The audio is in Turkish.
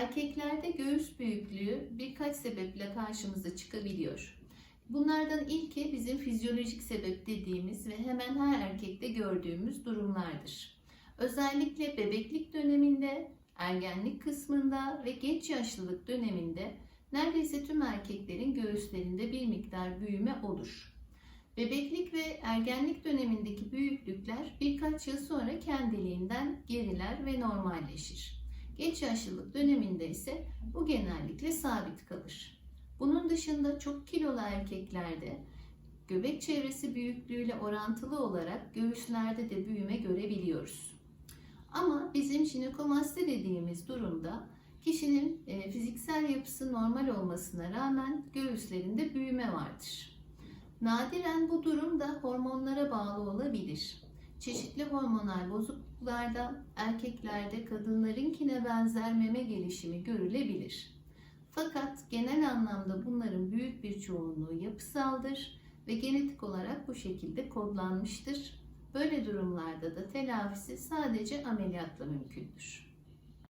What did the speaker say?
Erkeklerde göğüs büyüklüğü birkaç sebeple karşımıza çıkabiliyor. Bunlardan ilki bizim fizyolojik sebep dediğimiz ve hemen her erkekte gördüğümüz durumlardır. Özellikle bebeklik döneminde, ergenlik kısmında ve geç yaşlılık döneminde neredeyse tüm erkeklerin göğüslerinde bir miktar büyüme olur. Bebeklik ve ergenlik dönemindeki büyüklükler birkaç yıl sonra kendiliğinden geriler ve normalleşir. Geç yaşlılık döneminde ise bu genellikle sabit kalır. Bunun dışında çok kilolu erkeklerde göbek çevresi büyüklüğüyle orantılı olarak göğüslerde de büyüme görebiliyoruz. Ama bizim jinekomasti dediğimiz durumda kişinin e, fiziksel yapısı normal olmasına rağmen göğüslerinde büyüme vardır. Nadiren bu durum da hormonlara bağlı olabilir. Çeşitli hormonal bozukluklarda erkeklerde kadınlarınkine benzer meme gelişimi görülebilir. Fakat genel anlamda bunların büyük bir çoğunluğu yapısaldır ve genetik olarak bu şekilde kodlanmıştır. Böyle durumlarda da telafisi sadece ameliyatla mümkündür.